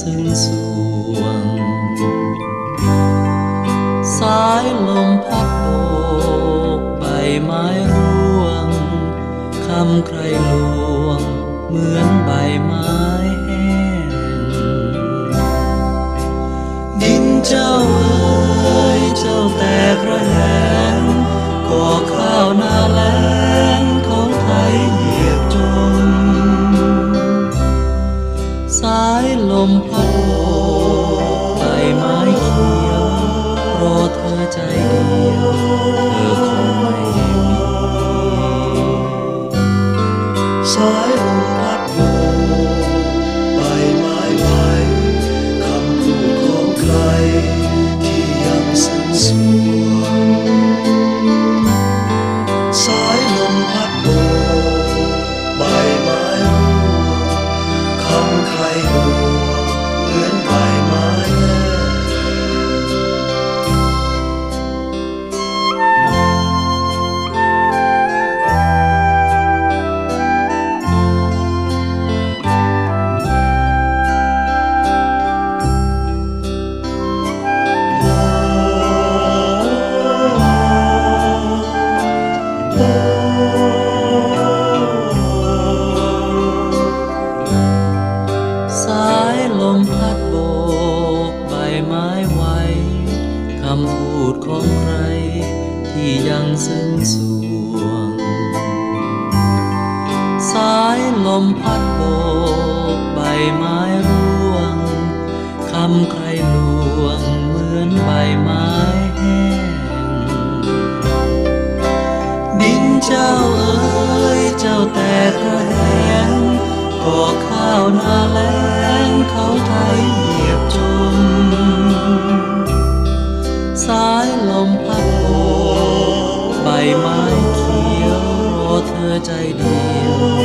ซึ้งสวง สายลมพัดโบกใบไม้ร่วงคำใครลว มพัดโบกใบไม้เขียวรอเธอใจเดียว เธอคงไม่มีสายลมพัดโบกใบไม้ไหวคำพูดของใคร ที่ยังซึ้งสวงสายลมพัดโบกใบไม้ร่วงคำใคร ยังซึ้งสวง สายลมพัดโบกใบไม้ร่วง คำใครลวงเหมือนใบไม้แห้ง ดินเจ้าเอ๋ยเจ้าแต่กระแหงก่อข้าวนาแล ใบไม้เขียวรอเธอใจเดียว